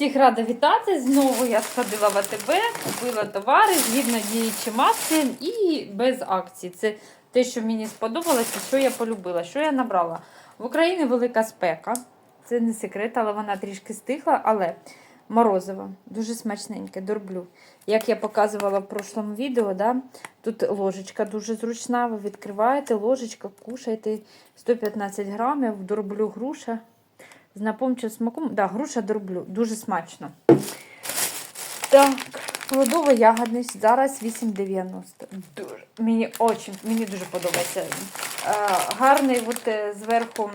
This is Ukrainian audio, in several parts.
Всіх рада вітати. Знову я сходила в АТБ, купила товари згідно діючим акціям і без акцій. Це те, що мені сподобалося, що я полюбила, що я набрала. В Україні велика спека. Це не секрет, але вона трішки стихла. Але морозиво дуже смачненьке, дорблю. Як я показувала в прошлому відео, да, тут ложечка дуже зручна. Ви відкриваєте ложечка, кушаєте 115 грамів, дорблю груша. З напомчим смаком, да, груша дроблю, дуже смачно. Так, плодово-ягодний, зараз 8,90. Дуже. Мені очень, мені дуже подобається. Е, гарний от, е, зверху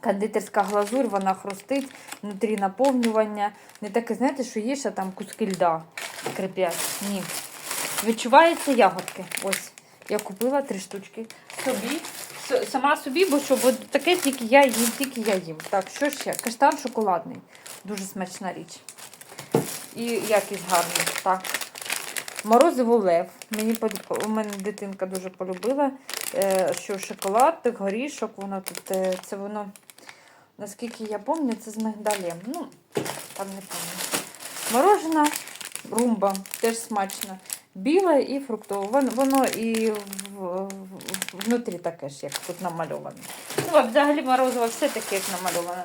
кондитерська глазурь, вона хрустить, внутрі наповнювання. Не таке, знаєте, що є ще там куски льда крепять. Ні. Відчуваються ягодки. Ось. Я купила три штучки собі. Сама собі, бо що бо таке тільки я їм, тільки я їм. Так, що ще? Каштан шоколадний. Дуже смачна річ. І якість гарний. Так. Морозиво лев. Мені у мене дитинка дуже полюбила, е, що шоколад, горішок, воно тут, е, це воно, наскільки я пам'ятаю, це з мигдалем. Ну, там не пам'ятаю. Морожена румба, теж смачно. Біле і фруктове. Воно, і внутрі таке ж, як тут намальовано. Ну, взагалі морозиво все таке, як намальовано.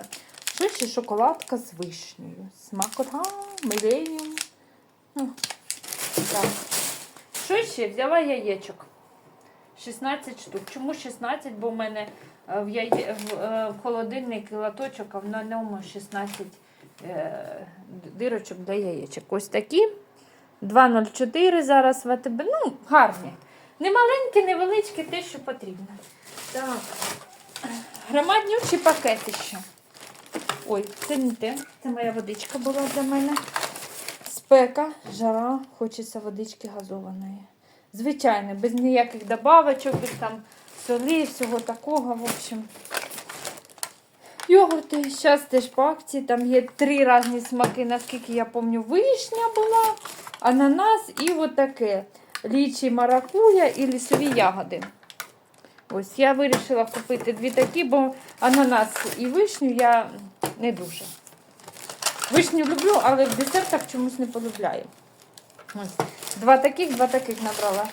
Ще шоколадка з вишнею. Смакота, миленіум. Ну, Так. Що? Взяла яєчок. 16 штук. Чому 16? Бо в мене е, в, яє... в, е, холодильник латочок, а в ньому 16 е, дирочок для яєчок. Ось такі. 2,04 зараз в. Ну, гарні. Не маленькі, невеличкі, те, що потрібно. Так. Громаднючі пакети ще. Ой, це не те. Це моя водичка була для мене. Спека, жара, хочеться водички газованої. Звичайно, без ніяких добавочок, без там солі, всього такого, в общем. Йогурти, зараз теж по акції, там є три різні смаки, наскільки я пам'ятаю, вишня була, ананас і от таке. Лічі маракуя і лісові ягоди. Ось я вирішила купити дві такі, бо ананас і вишню я не дуже. Вишню люблю, але в десертах чомусь не полюбляю. Ось. Два таких, два таких набрала.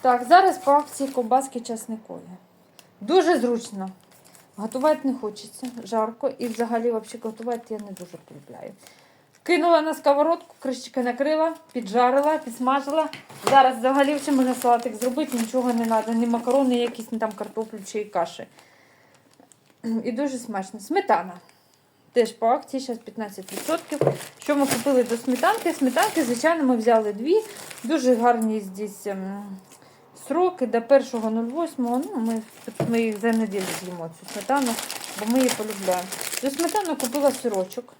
Так, зараз по акції ковбаски часникові. Дуже зручно. Готувати не хочеться, жарко. І взагалі готувати я не дуже полюбляю. Кинула на сковородку, кришечка накрила, піджарила, підсмажила. Зараз взагалі вже можна салатик зробити, нічого не треба, ні макарони, якісь, ні там картоплю чи каші. І дуже смачно. Сметана. Теж по акції, зараз 15%. Що ми купили до сметанки? Сметанки, звичайно, ми взяли дві. Дуже гарні здесь ем, сроки до 1.08. Ну, ми, ми їх за неділю з'їмо цю сметану, бо ми її полюбляємо. До сметани купила сирочок.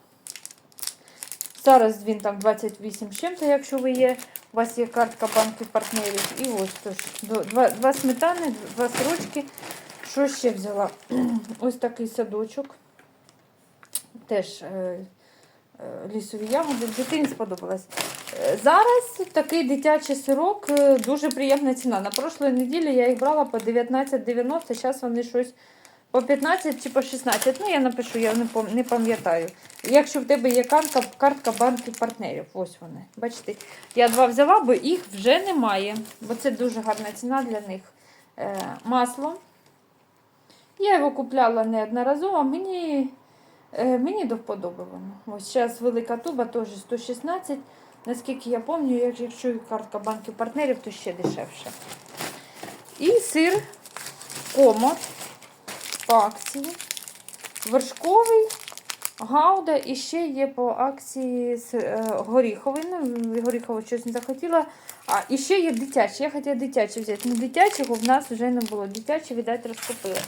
Зараз він там 28 з чим-то, якщо ви є, у вас є картка банків партнерів. І ось тож, два, два сметани, два сирочки. Що ще взяла? Ось такий садочок. Теж е, е, лісові ягоди. Дитині сподобалось. Е, Зараз такий дитячий сирок, е, дуже приємна ціна. На прошлої неділі я їх брала по 19,90, зараз вони щось по 15 чи по 16. Ну, я напишу, я не пам'ятаю. Якщо в тебе є картка, картка банків партнерів, ось вони. Бачите, я два взяла, бо їх вже немає. Бо це дуже гарна ціна для них. Е, масло. Я його купляла неодноразово, мені, е, мені до вподоби воно. Ось зараз велика туба теж 116. Наскільки я пам'ятаю, якщо картка банків партнерів, то ще дешевше. І сир комот акції. Вершковий, гауда і ще є по акції е, горіховий. Ну, горіховий щось не захотіла. А і ще є дитячий. Я хотіла дитячий взяти. Ну, дитячого в нас вже не було. Дитячий, віддать, розкупили.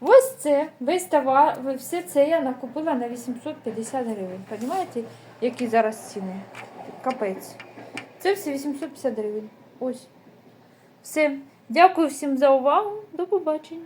Ось це, весь товар, все це я накупила на 850 гривень. Розумієте, які зараз ціни? Капець. Це все 850 гривень. Ось. Все. Дякую всім за увагу. До побачення.